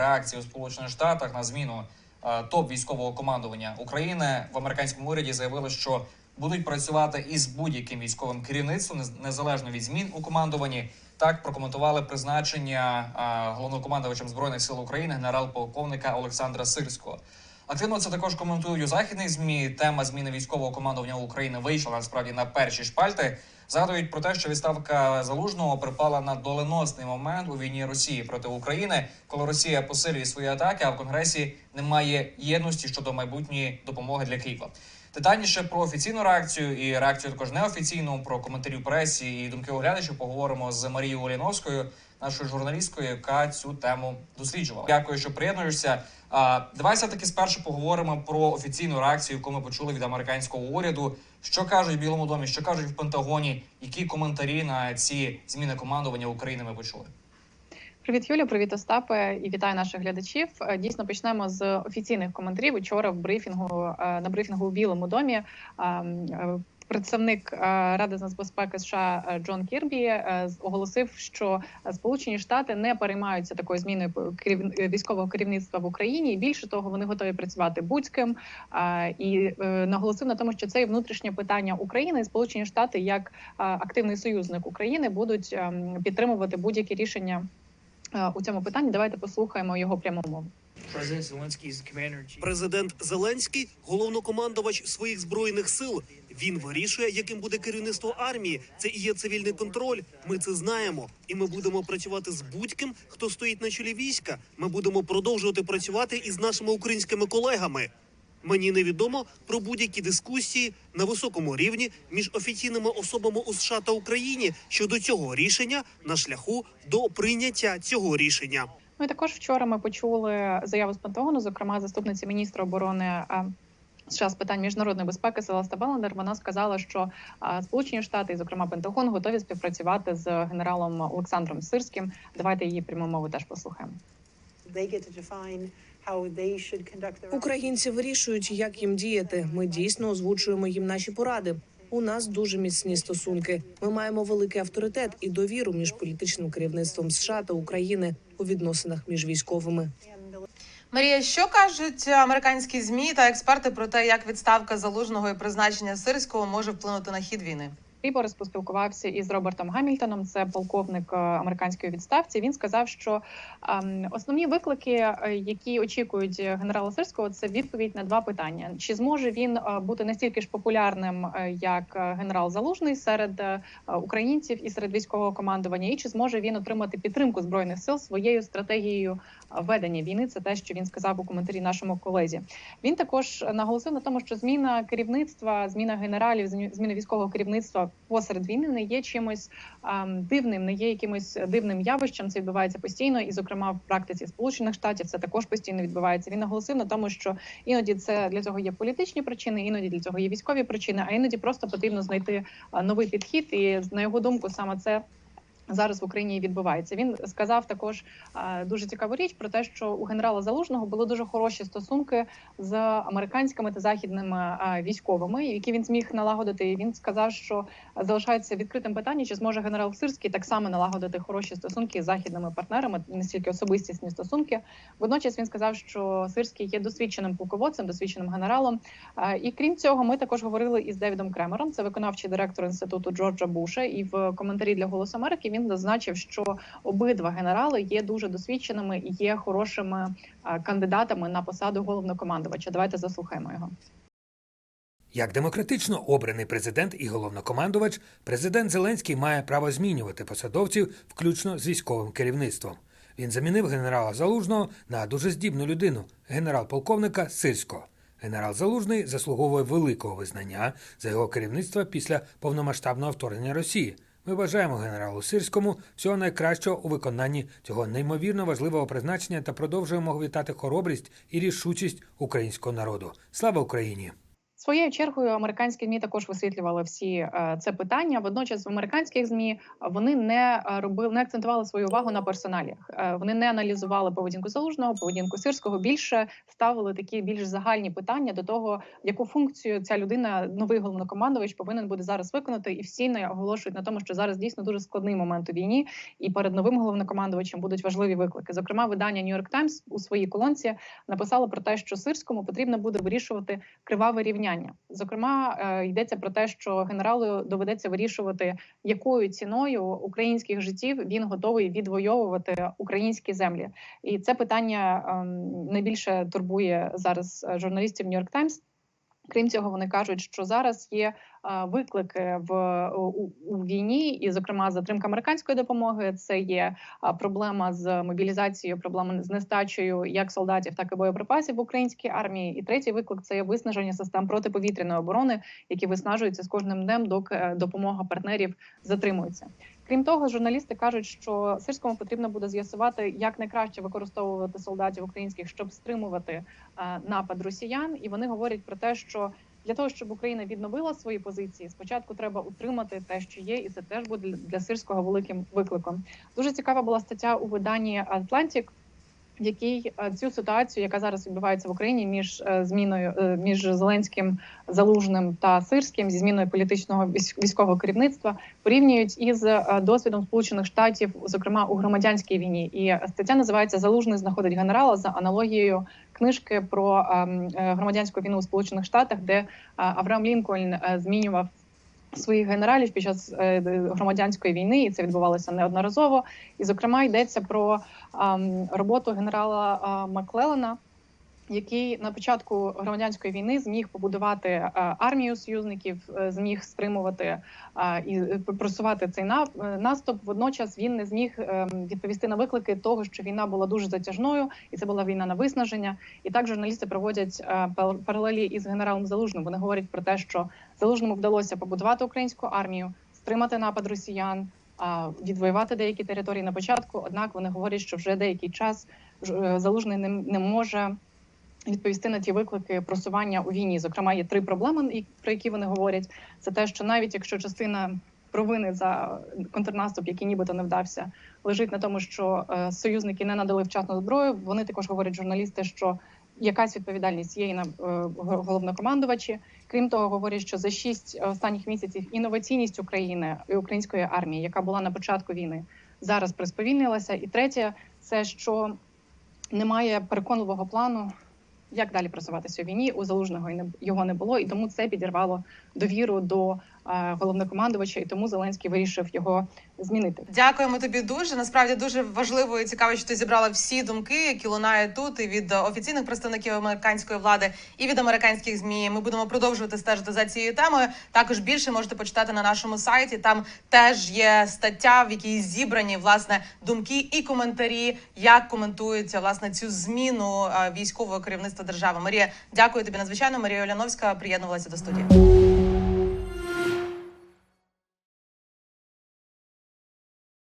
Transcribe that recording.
реакції у Сполучених Штатах на зміну е, топ військового командування України в американському уряді заявили, що будуть працювати із будь-яким військовим керівництвом нез- незалежно від змін у командуванні. Так прокоментували призначення е, головнокомандувачем збройних сил України генерал-полковника Олександра Сирського. Активно це також коментують у західних змі. Тема зміни військового командування України вийшла насправді на перші шпальти. Згадують про те, що відставка залужного припала на доленосний момент у війні Росії проти України, коли Росія посилює свої атаки, а в Конгресі немає єдності щодо майбутньої допомоги для Києва. Детальніше про офіційну реакцію і реакцію також неофіційну про коментарі в пресі і думки оглядачів поговоримо з Марією Оліновською, нашою журналісткою, яка цю тему досліджувала. Дякую, що приєднуєшся. А давай все таки спершу поговоримо про офіційну реакцію, яку ми почули від американського уряду. Що кажуть в Білому домі, що кажуть в Пентагоні, які коментарі на ці зміни командування України ми почули. Привіт, Юля, привіт, Остапе, і вітаю наших глядачів. Е, Дійсно, почнемо з офіційних коментарів. Учора в брифінгу е, на брифінгу у Білому домі е, е, представник е, Ради з нацбезпеки США е, Джон Кірбі е, оголосив, що Сполучені Штати не переймаються такою зміною військового керівництва в Україні. Більше того, вони готові працювати будь-ким. І наголосив на тому, що це внутрішнє питання України. І Сполучені Штати, як активний союзник України, будуть ем, підтримувати будь-які рішення у цьому питанні. Давайте послухаємо його пряму мову. Президент Зеленський головнокомандувач своїх збройних сил. Він вирішує, яким буде керівництво армії. Це і є цивільний контроль. Ми це знаємо, і ми будемо працювати з будь-ким, хто стоїть на чолі війська. Ми будемо продовжувати працювати із нашими українськими колегами. Мені невідомо про будь-які дискусії на високому рівні між офіційними особами у США та Україні щодо цього рішення на шляху до прийняття цього рішення. Ну і також вчора ми почули заяву з Пентагону, зокрема заступниці міністра оборони. е, США з питань міжнародної безпеки Селеста Беллендер, вона сказала, що Сполучені Штати, і зокрема Пентагон, готові співпрацювати з генералом Олександром Сирським. Давайте її пряму мову теж послухаємо. Українці вирішують, як їм діяти. Ми дійсно озвучуємо їм наші поради. У нас дуже міцні стосунки. Ми маємо великий авторитет і довіру між політичним керівництвом США та України у відносинах між військовими. Марія, що кажуть американські змі та експерти про те, як відставка залужного і призначення сирського може вплинути на хід війни? Ріборис поспілкувався із Робертом Гамільтоном, це полковник е, американської відставці. Він сказав, що ем, основні виклики, е, які очікують генерала Сирського, це відповідь на два питання: чи зможе він е, бути настільки ж популярним, як генерал Залужний серед українців і серед військового командування, і чи зможе він отримати підтримку збройних сил своєю стратегією ведення війни? Це те, що він сказав у коментарі нашому колезі. Він також наголосив на тому, що зміна керівництва, зміна генералів, змі- зміна військового керівництва посеред війни не є чимось дивним, не є якимось дивним явищем. Це відбувається постійно, і зокрема в практиці Сполучених Штатів це також постійно відбувається. Він наголосив на тому, що іноді це для цього є політичні причини, іноді для цього є військові причини, а іноді просто потрібно знайти новий підхід. І на його думку, саме це. Зараз в Україні відбувається. Він сказав також дуже цікаву річ про те, що у генерала Залужного були дуже хороші стосунки з американськими та західними військовими, які він зміг налагодити. І він сказав, що залишається відкритим питання, чи зможе генерал Сирський так само налагодити хороші стосунки з західними партнерами, не стільки особистісні стосунки. Водночас він сказав, що Сирський є досвідченим полководцем, досвідченим генералом. І крім цього, ми також говорили із Девідом Кремером, це виконавчий директор інституту Джорджа Буша. І в коментарі для «Голос Америки» він зазначив, що обидва генерали є дуже досвідченими і є хорошими е, кандидатами на посаду головнокомандувача. Давайте заслухаємо його. Як демократично обраний президент і головнокомандувач, президент Зеленський має право змінювати посадовців, включно з військовим керівництвом. Він замінив генерала Залужного на дуже здібну людину, генерал-полковника Сирського. Генерал Залужний заслуговує великого визнання за його керівництво після повномасштабного вторгнення Росії. Ми бажаємо генералу Сирському всього найкращого у виконанні цього неймовірно важливого призначення та продовжуємо вітати хоробрість і рішучість українського народу. Слава Україні! Своєю чергою американські змі також висвітлювали всі е, це питання. Водночас в американських змі вони не е, робили, не акцентували свою увагу на персоналіях. Е, Вони не аналізували поведінку залужного, поведінку сирського. Більше ставили такі більш загальні питання до того, яку функцію ця людина, новий головнокомандувач, повинен буде зараз виконати. І всі не оголошують на тому, що зараз дійсно дуже складний момент у війні, і перед новим головнокомандувачем будуть важливі виклики. Зокрема, видання York Times у своїй колонці написало про те, що сирському потрібно буде вирішувати криваве рівняння. Зокрема, е, йдеться про те, що генералу доведеться вирішувати, якою ціною українських життів він готовий відвоювати українські землі. І це питання ем, найбільше турбує зараз е, журналістів Нью-Йорк Times. Крім цього, вони кажуть, що зараз є е, виклики в у, у війні, і, зокрема, затримка американської допомоги. Це є е, проблема з мобілізацією, проблема з нестачею як солдатів, так і боєприпасів в українській армії. І третій виклик це є виснаження систем протиповітряної оборони, які виснажуються з кожним днем, доки е, допомога партнерів затримується. Крім того, журналісти кажуть, що сирському потрібно буде з'ясувати, як найкраще використовувати солдатів українських, щоб стримувати е, напад росіян. І вони говорять про те, що для того, щоб Україна відновила свої позиції, спочатку треба утримати те, що є, і це теж буде для сирського великим викликом. Дуже цікава була стаття у виданні Atlantic, в якій е, цю ситуацію, яка зараз відбувається в Україні між е, зміною е, між Зеленським, Залужним та Сирським зі зміною політичного військового керівництва порівнюють із досвідом Сполучених Штатів, зокрема у громадянській війні. І стаття називається Залужний знаходить генерала за аналогією книжки про ем, громадянську війну у Сполучених Штатах, де Авраам Лінкольн змінював. Своїх генералів під час е, громадянської війни, і це відбувалося неодноразово. І, зокрема, йдеться про роботу генерала Маклелена, який на початку громадянської війни зміг побудувати е, армію союзників, е, зміг стримувати е, і просувати цей наступ. Водночас він не зміг е, відповісти на виклики того, що війна була дуже затяжною, і це була війна на виснаження. І так журналісти проводять паралелі із генералом Залужним. Вони говорять про те, що Залужному вдалося побудувати українську армію, стримати напад росіян. Відвоювати деякі території на початку, однак вони говорять, що вже деякий час залужний не може відповісти на ті виклики просування у війні. Зокрема, є три проблеми, про які вони говорять. Це те, що навіть якщо частина провини за контрнаступ, який нібито не вдався, лежить на тому, що е, союзники не надали вчасну зброю. Вони також говорять журналісти, що якась відповідальність є і на е, головнокомандувачі. Крім того, говорять, що за шість останніх місяців інноваційність України і української армії, яка була на початку війни, зараз присповільнилася. І третє, це що немає переконливого плану, як далі просуватися у війні. У залужного його не було, і тому це підірвало довіру до головнокомандувача, і тому Зеленський вирішив його змінити. Дякуємо тобі дуже. Насправді дуже важливо і цікаво, що ти зібрала всі думки, які лунають тут і від е, офіційних представників американської влади, і від американських змі. Ми будемо продовжувати стежити за цією темою. Також більше можете почитати на нашому сайті. Там теж є стаття, в якій зібрані власне думки і коментарі, як коментується власне цю зміну е, військового керівництва держави. Марія, дякую тобі надзвичайно. Марія Оляновська приєднувалася до студії.